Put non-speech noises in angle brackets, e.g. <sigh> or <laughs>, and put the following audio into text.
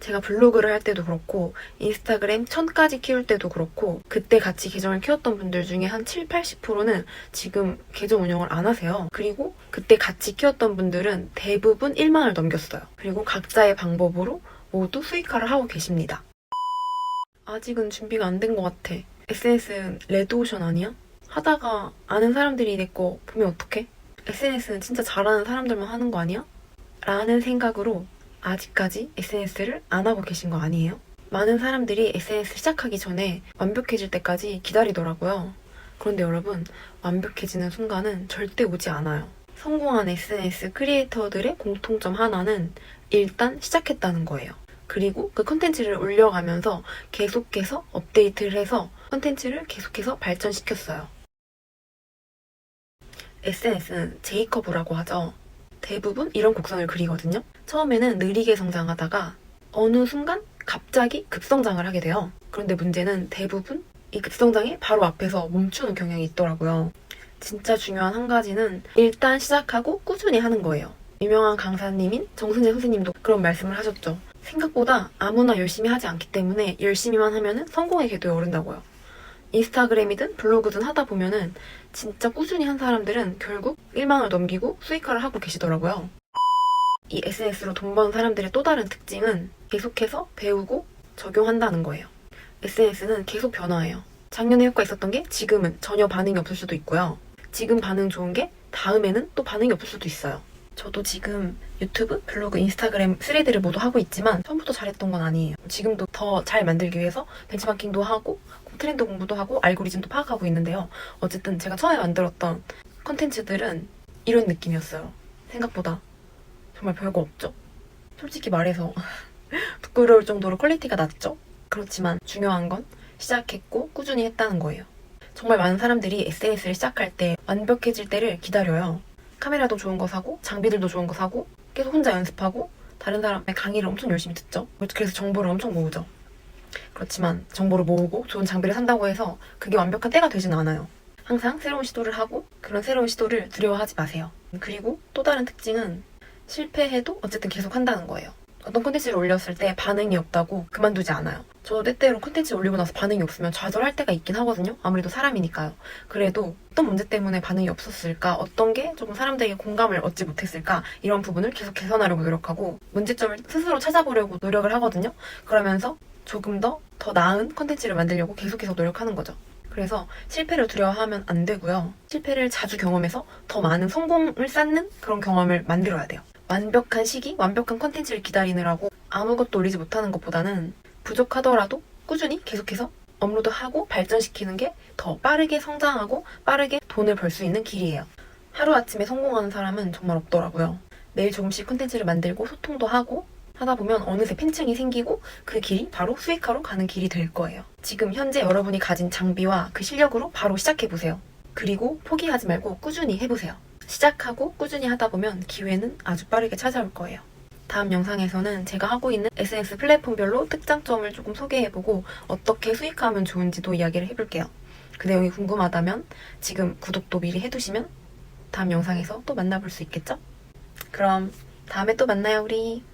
제가 블로그를 할 때도 그렇고 인스타그램 1000까지 키울 때도 그렇고 그때 같이 계정을 키웠던 분들 중에 한 7, 80%는 지금 계정 운영을 안 하세요. 그리고 그때 같이 키웠던 분들은 대부분 1만을 넘겼어요. 그리고 각자의 방법으로 모두 수익화를 하고 계십니다. 아직은 준비가 안 된 것 같아. SNS는 레드오션 아니야? 하다가 아는 사람들이 내 거 보면 어떡해? SNS는 진짜 잘하는 사람들만 하는 거 아니야? 라는 생각으로 아직까지 SNS를 안 하고 계신 거 아니에요? 많은 사람들이 SNS 시작하기 전에 완벽해질 때까지 기다리더라고요. 그런데 여러분, 완벽해지는 순간은 절대 오지 않아요. 성공한 SNS 크리에이터들의 공통점 하나는 일단 시작했다는 거예요. 그리고 그 컨텐츠를 올려가면서 계속해서 업데이트를 해서 컨텐츠를 계속해서 발전시켰어요. SNS는 J커브라고 하죠. 대부분 이런 곡선을 그리거든요. 처음에는 느리게 성장하다가 어느 순간 갑자기 급성장을 하게 돼요. 그런데 문제는 대부분 이 급성장이 바로 앞에서 멈추는 경향이 있더라고요. 진짜 중요한 한 가지는 일단 시작하고 꾸준히 하는 거예요. 유명한 강사님인 정순재 선생님도 그런 말씀을 하셨죠. 생각보다 아무나 열심히 하지 않기 때문에 열심히만 하면은 성공의 궤도에 오른다고요. 인스타그램이든 블로그든 하다 보면은 진짜 꾸준히 한 사람들은 결국 1만을 넘기고 수익화를 하고 계시더라고요. 이 SNS로 돈 버는 사람들의 또 다른 특징은 계속해서 배우고 적용한다는 거예요. SNS는 계속 변화해요. 작년에 효과 있었던 게 지금은 전혀 반응이 없을 수도 있고요. 지금 반응 좋은 게 다음에는 또 반응이 없을 수도 있어요. 저도 지금 유튜브, 블로그, 인스타그램 스레드를 모두 하고 있지만 처음부터 잘했던 건 아니에요. 지금도 더 잘 만들기 위해서 벤치마킹도 하고 트렌드 공부도 하고 알고리즘도 파악하고 있는데요. 어쨌든 제가 처음에 만들었던 컨텐츠들은 이런 느낌이었어요. 생각보다 정말 별거 없죠. 솔직히 말해서 <laughs> 부끄러울 정도로 퀄리티가 낮죠. 그렇지만 중요한 건 시작했고 꾸준히 했다는 거예요. 정말 많은 사람들이 SNS를 시작할 때 완벽해질 때를 기다려요. 카메라도 좋은 거 사고 장비들도 좋은 거 사고 계속 혼자 연습하고 다른 사람의 강의를 엄청 열심히 듣죠. 그래서 정보를 엄청 모으죠. 그렇지만 정보를 모으고 좋은 장비를 산다고 해서 그게 완벽한 때가 되진 않아요. 항상 새로운 시도를 하고 그런 새로운 시도를 두려워하지 마세요. 그리고 또 다른 특징은 실패해도 어쨌든 계속 한다는 거예요. 어떤 콘텐츠를 올렸을 때 반응이 없다고 그만두지 않아요. 저도 때때로 콘텐츠 올리고 나서 반응이 없으면 좌절할 때가 있긴 하거든요. 아무래도 사람이니까요. 그래도 어떤 문제 때문에 반응이 없었을까? 어떤 게 조금 사람들에게 공감을 얻지 못했을까? 이런 부분을 계속 개선하려고 노력하고 문제점을 스스로 찾아보려고 노력을 하거든요. 그러면서 조금 더 더 나은 콘텐츠를 만들려고 계속해서 노력하는 거죠. 그래서 실패를 두려워하면 안 되고요. 실패를 자주 경험해서 더 많은 성공을 쌓는 그런 경험을 만들어야 돼요. 완벽한 시기, 완벽한 콘텐츠를 기다리느라고 아무것도 올리지 못하는 것보다는 부족하더라도 꾸준히 계속해서 업로드하고 발전시키는 게 더 빠르게 성장하고 빠르게 돈을 벌 수 있는 길이에요. 하루아침에 성공하는 사람은 정말 없더라고요. 매일 조금씩 콘텐츠를 만들고 소통도 하고 하다 보면 어느새 팬층이 생기고 그 길이 바로 수익화로 가는 길이 될 거예요. 지금 현재 여러분이 가진 장비와 그 실력으로 바로 시작해보세요. 그리고 포기하지 말고 꾸준히 해보세요. 시작하고 꾸준히 하다 보면 기회는 아주 빠르게 찾아올 거예요. 다음 영상에서는 제가 하고 있는 SNS 플랫폼별로 특장점을 조금 소개해보고 어떻게 수익화하면 좋은지도 이야기를 해볼게요. 그 내용이 궁금하다면 지금 구독도 미리 해두시면 다음 영상에서 또 만나볼 수 있겠죠? 그럼 다음에 또 만나요, 우리.